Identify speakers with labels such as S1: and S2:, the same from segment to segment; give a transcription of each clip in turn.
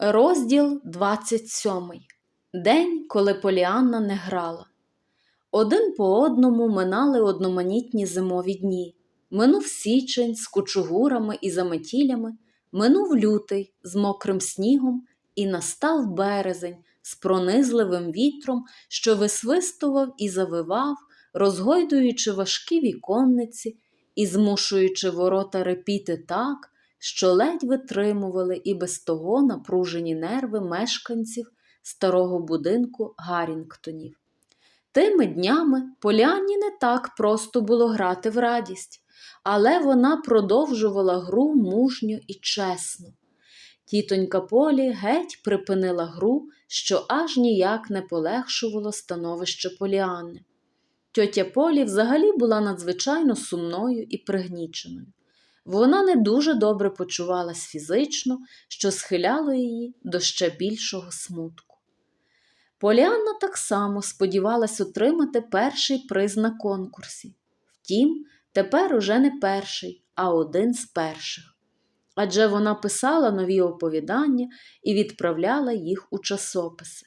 S1: Розділ 27. День, коли Поліанна не грала. Один по одному минали одноманітні зимові дні. Минув січень з кучугурами і заметілями, минув лютий з мокрим снігом, і настав березень з пронизливим вітром, що висвистував і завивав, розгойдуючи важкі віконниці і змушуючи ворота репіти так, що ледь витримували і без того напружені нерви мешканців старого будинку Гаррінгтонів. Тими днями Поліанні не так просто було грати в радість, але вона продовжувала гру мужньо і чесно. Тітонька Полі геть припинила гру, що аж ніяк не полегшувало становище Поліанни. Тьотя Полі взагалі була надзвичайно сумною і пригніченою. Вона не дуже добре почувалась фізично, що схиляло її до ще більшого смутку. Поліанна так само сподівалась отримати перший приз на конкурсі. Втім, тепер уже не перший, а один з перших. Адже вона писала нові оповідання і відправляла їх у часописи.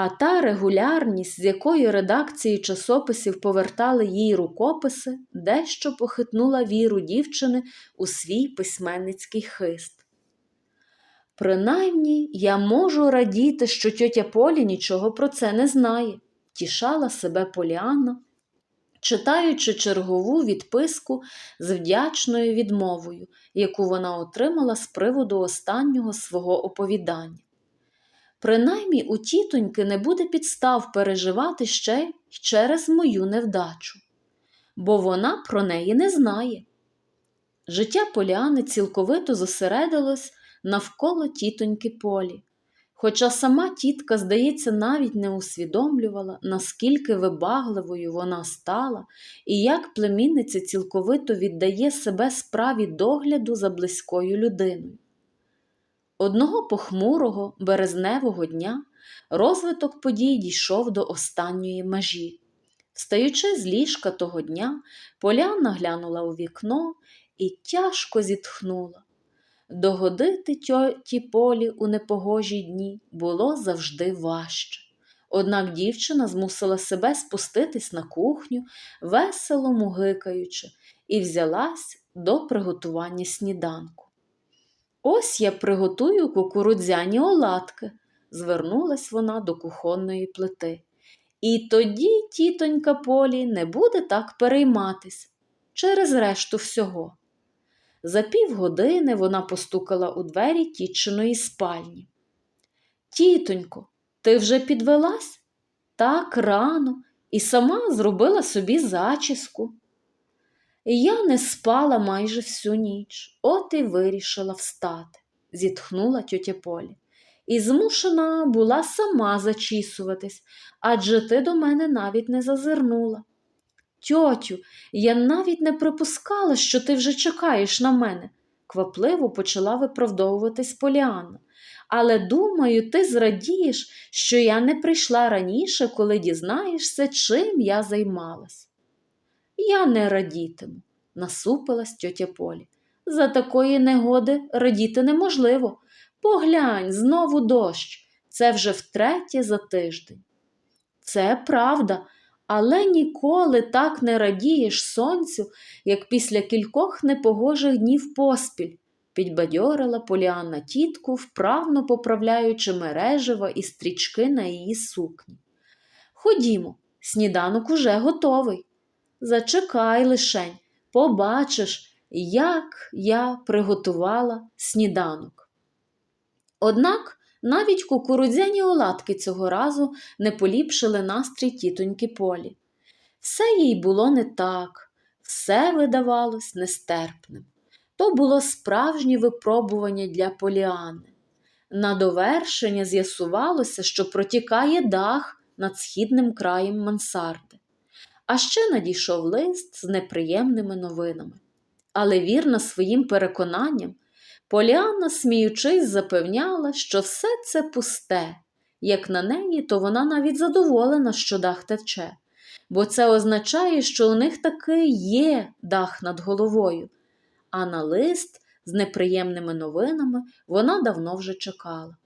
S1: А та регулярність, з якою редакції часописів повертали їй рукописи, дещо похитнула віру дівчини у свій письменницький хист. Принаймні, я можу радіти, що тьотя Полі нічого про це не знає, тішала себе Поліанна, читаючи чергову відписку з вдячною відмовою, яку вона отримала з приводу останнього свого оповідання. Принаймні у тітоньки не буде підстав переживати ще й через мою невдачу, бо вона про неї не знає. Життя Поліани цілковито зосередилось навколо тітоньки Полі, хоча сама тітка, здається, навіть не усвідомлювала, наскільки вибагливою вона стала і як племінниця цілковито віддає себе справі догляду за близькою людиною. Одного похмурого березневого дня розвиток подій дійшов до останньої межі. Встаючи з ліжка того дня, Поляна глянула у вікно і тяжко зітхнула. Догодити тьоті полі у непогожі дні було завжди важче. Однак дівчина змусила себе спуститись на кухню, весело мугикаючи, і взялась до приготування сніданку. Ось я приготую кукурудзяні оладки, звернулась вона до кухонної плити. І тоді тітонька Полі не буде так перейматись через решту всього. За півгодини вона постукала у двері тітчиної спальні. Тітонько, ти вже підвелась? Так рано і сама зробила собі зачіску. Я не спала майже всю ніч, от і вирішила встати, зітхнула тьотя Полі. І змушена була сама зачісуватись, адже ти до мене навіть не зазирнула. Тьотю, я навіть не припускала, що ти вже чекаєш на мене, квапливо почала виправдовуватись Поліанна. Але думаю, ти зрадієш, що я не прийшла раніше, коли дізнаєшся, чим я займалась. Я не радітиму, насупилась тьотя Полі. За такої негоди радіти неможливо. Поглянь, знову дощ. Це вже втретє за тиждень. Це правда, але ніколи так не радієш сонцю, як після кількох непогожих днів поспіль, підбадьорила Поліанна тітку, вправно поправляючи мережева і стрічки на її сукні. Ходімо, сніданок уже готовий. Зачекай лишень, побачиш, як я приготувала сніданок. Однак навіть кукурудзяні оладки цього разу не поліпшили настрій тітоньки Полі. Все їй було не так, все видавалось нестерпним. То було справжнє випробування для Поліани. На довершення з'ясувалося, що протікає дах над східним краєм мансарди. А ще надійшов лист з неприємними новинами. Але вірна своїм переконанням, Поліанна, сміючись, запевняла, що все це пусте. Як на неї, то вона навіть задоволена, що дах тече, бо це означає, що у них таки є дах над головою. А на лист з неприємними новинами вона давно вже чекала.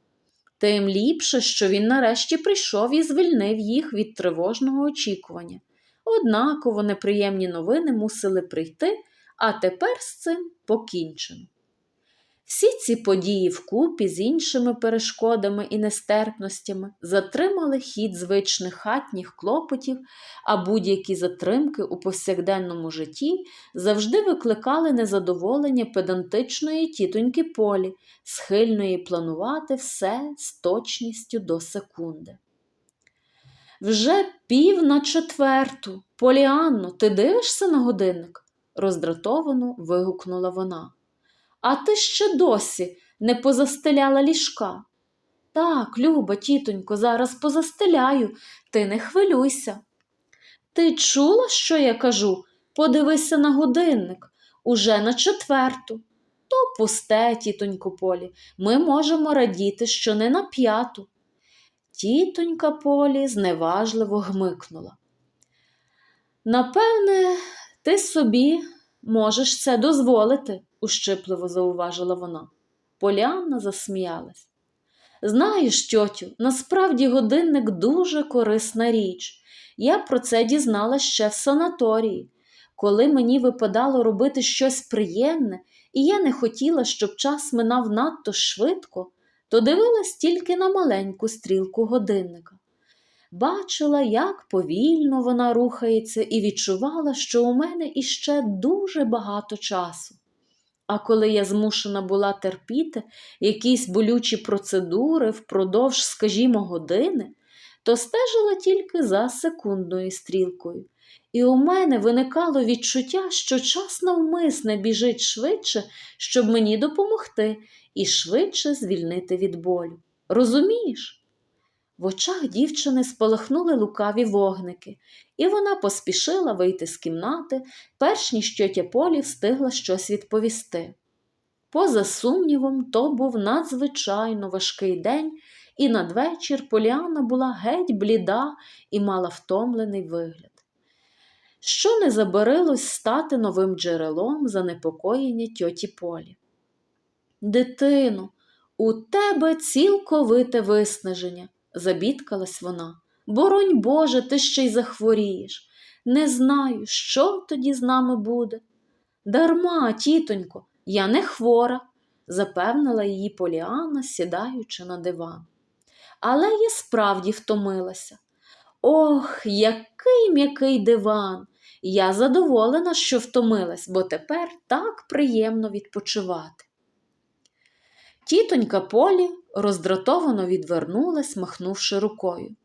S1: Тим ліпше, що він нарешті прийшов і звільнив їх від тривожного очікування. Однаково неприємні новини мусили прийти, а тепер з цим покінчено. Всі ці події вкупі з іншими перешкодами і нестерпностями затримали хід звичних хатніх клопотів, а будь-які затримки у повсякденному житті завжди викликали незадоволення педантичної тітоньки Полі, схильної планувати все з точністю до секунди. Вже пів на четверту. Поліанно, ти дивишся на годинник? роздратовано вигукнула вона. А ти ще досі не позастеляла ліжка. Так, Люба, тітонько, зараз позастеляю, ти не хвилюйся. Ти чула, що я кажу? Подивися на годинник уже на четверту. То пусте, тітонько Полі, ми можемо радіти, що не на п'яту. Тітонька Полі зневажливо гмикнула. Напевне, ти собі можеш це дозволити, ущипливо зауважила вона. Полянна засміялась. Знаєш, тьотю, насправді годинник дуже корисна річ. Я про це дізналася ще в санаторії. Коли мені випадало робити щось приємне, і я не хотіла, щоб час минав надто швидко, то дивилась тільки на маленьку стрілку годинника. Бачила, як повільно вона рухається, і відчувала, що у мене іще дуже багато часу. А коли я змушена була терпіти якісь болючі процедури впродовж, скажімо, години, то стежила тільки за секундною стрілкою. І у мене виникало відчуття, що час навмисне біжить швидше, щоб мені допомогти, і швидше звільнити від болю. Розумієш? В очах дівчини спалахнули лукаві вогники, і вона поспішила вийти з кімнати, перш ніж тьотя Полі встигла щось відповісти. Поза сумнівом, то був надзвичайно важкий день, і надвечір Поліана була геть бліда і мала втомлений вигляд. Що не забарилось стати новим джерелом занепокоєння тьоті Полі. Дитино, у тебе цілковите виснаження забідкалась вона. Боронь Боже, ти ще й захворієш. Не знаю, що тоді з нами буде. Дарма, тітонько, я не хвора, запевнила її Поліана, сідаючи на диван. Але я справді втомилася. Ох, який м'який диван! Я задоволена, що втомилась, бо тепер так приємно відпочивати. Тітонька Полі роздратовано відвернулась, махнувши рукою.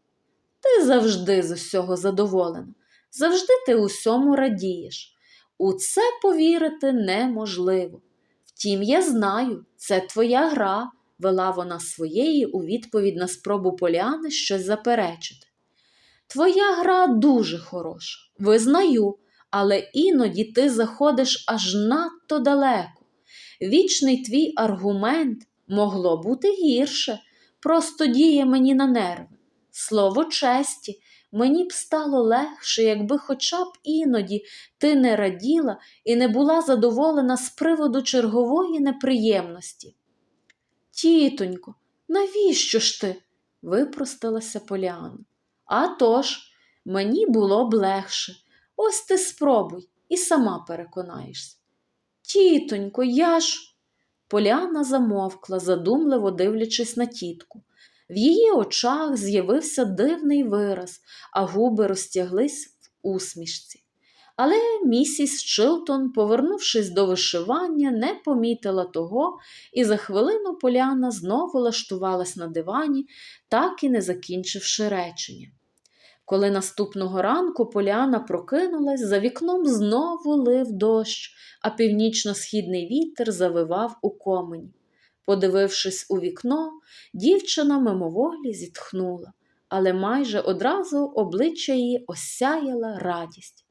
S1: Ти завжди з усього задоволена, завжди ти усьому радієш. У це повірити неможливо. Втім, я знаю, це твоя гра, вела вона своєї у відповідь на спробу поляни щось заперечити. Твоя гра дуже хороша, визнаю, але іноді ти заходиш аж надто далеко. Вічний твій аргумент могло бути гірше, просто діє мені на нерви. Слово честі, мені б стало легше, якби хоча б іноді ти не раділа і не була задоволена з приводу чергової неприємності. Тітонько, навіщо ж ти? випросталася Поліана. «А тож, мені було б легше. Ось ти спробуй і сама переконаєшся. Тітонько, я ж. Поляна замовкла, задумливо дивлячись на тітку. В її очах з'явився дивний вираз, а губи розтяглись в усмішці. Але місіс Чилтон, повернувшись до вишивання, не помітила того, і за хвилину Поляна знову лаштувалась на дивані, так і не закінчивши речення. Коли наступного ранку Поляна прокинулась, за вікном знову лив дощ, а північно-східний вітер завивав у комені. Подивившись у вікно, дівчина мимоволі зітхнула, але майже одразу обличчя її осяяла радість.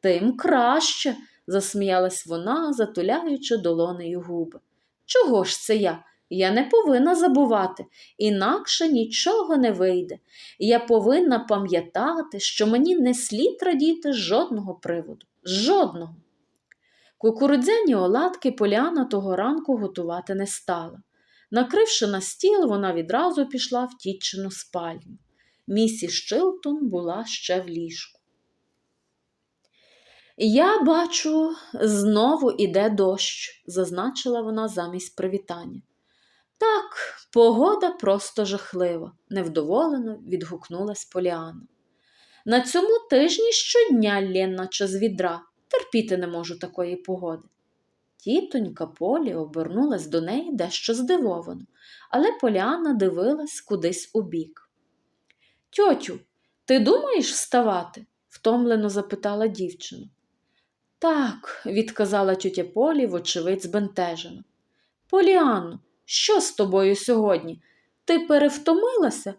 S1: Тим краще, засміялась вона, затуляючи долонею губи. Чого ж це я? Я не повинна забувати, інакше нічого не вийде. Я повинна пам'ятати, що мені не слід радіти жодного приводу. Жодного. Кукурудзяні оладки Поліана того ранку готувати не стала. Накривши на стіл, вона відразу пішла в тітчину спальню. Місіс Шилтон була ще в ліжку. Я бачу, знову іде дощ, зазначила вона замість привітання. Так, погода просто жахлива, невдоволено відгукнулась Поліана. На цьому тижні щодня лєн наче з відра, терпіти не можу такої погоди. Тітонька Полі обернулась до неї дещо здивовано, але Поліана дивилась кудись у бік. Тьотю, ти думаєш вставати? втомлено запитала дівчина. Так, відказала тьотя Полі, вочевидь, збентежено. Поліанно, що з тобою сьогодні? Ти перевтомилася?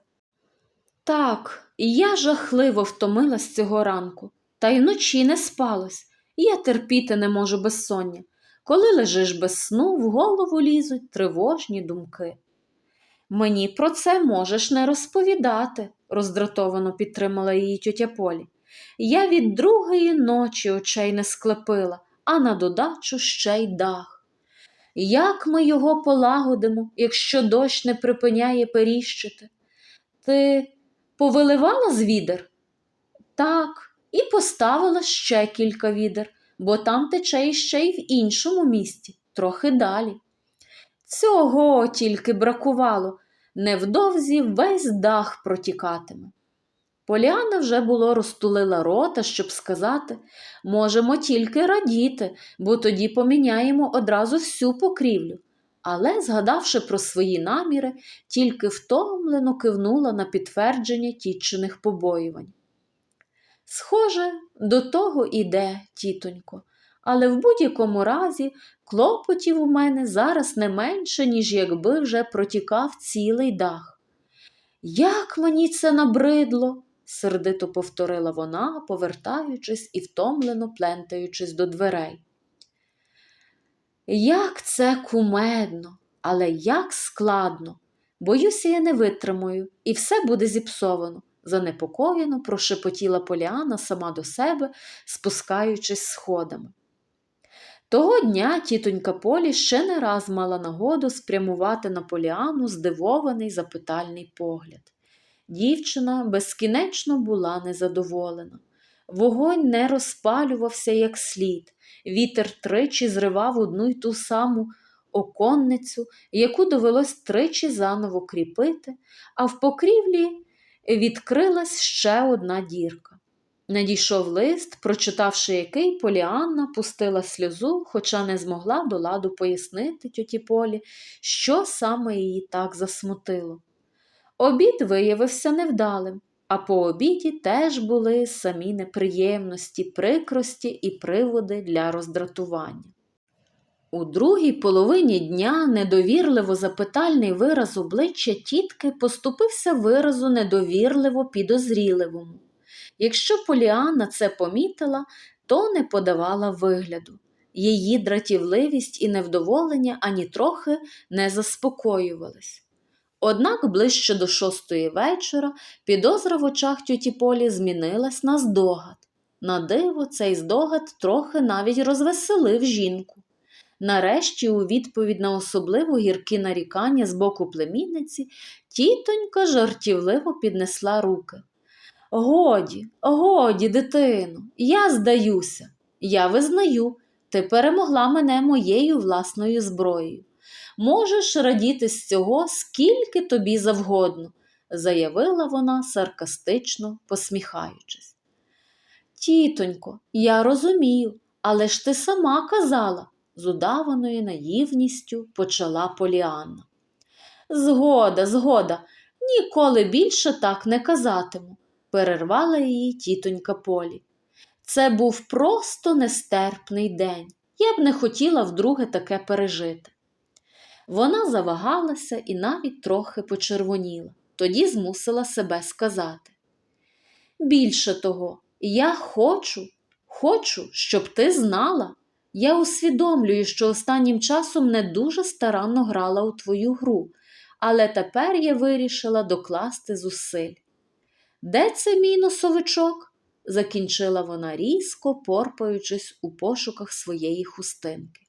S1: Так, я жахливо втомилась цього ранку, та й вночі не спалось. Я терпіти не можу безсоння. Коли лежиш без сну, в голову лізуть тривожні думки. Мені про це можеш не розповідати, роздратовано підтримала її тьотя Полі. Я від другої ночі очей не склепила, а на додачу ще й дах. Як ми його полагодимо, якщо дощ не припиняє періщити? Ти повиливала з відер? Так, і поставила ще кілька відер, бо там тече іще й в іншому місті, трохи далі. Цього тільки бракувало, невдовзі весь дах протікатиме. Поліана вже було розтулила рота, щоб сказати можемо тільки радіти, бо тоді поміняємо одразу всю покрівлю. Але, згадавши про свої наміри, тільки втомлено кивнула на підтвердження тітчиних побоювань. Схоже, до того іде, тітонько, але в будь-якому разі клопотів у мене зараз не менше, ніж якби вже протікав цілий дах. Як мені це набридло, сердито повторила вона, повертаючись і втомлено плентаючись до дверей. Як це кумедно, але як складно. Боюся, я не витримую, і все буде зіпсовано, занепокоєно прошепотіла Поліана сама до себе, спускаючись сходами. Того дня тітонька Полі ще не раз мала нагоду спрямувати на Поліану здивований запитальний погляд. Дівчина безкінечно була незадоволена. Вогонь не розпалювався як слід, вітер тричі зривав одну й ту саму оконницю, яку довелось тричі заново кріпити, а в покрівлі відкрилась ще одна дірка. Надійшов лист, прочитавши який, Поліанна пустила сльозу, хоча не змогла до ладу пояснити тьоті Полі, що саме її так засмутило. Обід виявився невдалим, а по обіді теж були самі неприємності, прикрості і приводи для роздратування. У другій половині дня недовірливо запитальний вираз обличчя тітки поступився виразу недовірливо підозріливому. Якщо Поліана це помітила, то не подавала вигляду. Її дратівливість і невдоволення ані трохи не заспокоювались. Однак ближче до шостої вечора підозра в очах тьоті Полі змінилась на здогад. На диво, цей здогад трохи навіть розвеселив жінку. Нарешті, у відповідь на особливо гіркі нарікання з боку племінниці, тітонька жартівливо піднесла руки. Годі, годі, дитино, я здаюся, я визнаю, ти перемогла мене моєю власною зброєю. Можеш радіти з цього скільки тобі завгодно, заявила вона, саркастично посміхаючись. Тітонько, я розумію, але ж ти сама казала, з удаваною наївністю почала Поліанна. Згода, згода, ніколи більше так не казатиму, перервала її тітонька Полі. Це був просто нестерпний день. Я б не хотіла вдруге таке пережити. Вона завагалася і навіть трохи почервоніла, тоді змусила себе сказати. Більше того, я хочу, хочу, щоб ти знала. Я усвідомлюю, що останнім часом не дуже старанно грала у твою гру, але тепер я вирішила докласти зусиль. Де це мій носовичок? закінчила вона різко, порпаючись у пошуках своєї хустинки.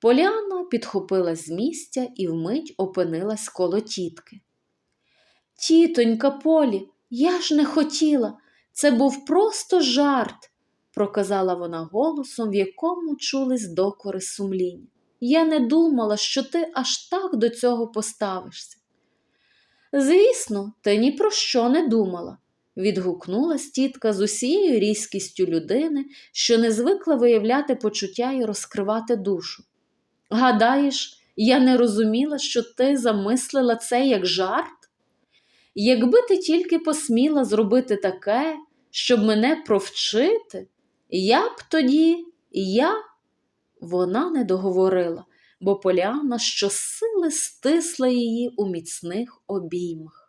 S1: Поліанна підхопилась з місця і вмить опинилась коло тітки. Тітонька Полі, я ж не хотіла. Це був просто жарт, проказала вона голосом, в якому чулись докори сумління. Я не думала, що ти аж так до цього поставишся. Звісно, ти ні про що не думала, відгукнулась тітка з усією різкістю людини, що не звикла виявляти почуття і розкривати душу. Гадаєш, я не розуміла, що ти замислила це як жарт? Якби ти тільки посміла зробити таке, щоб мене провчити, я б тоді, я. Вона не договорила, бо Поляна щосили стисла її у міцних обіймах.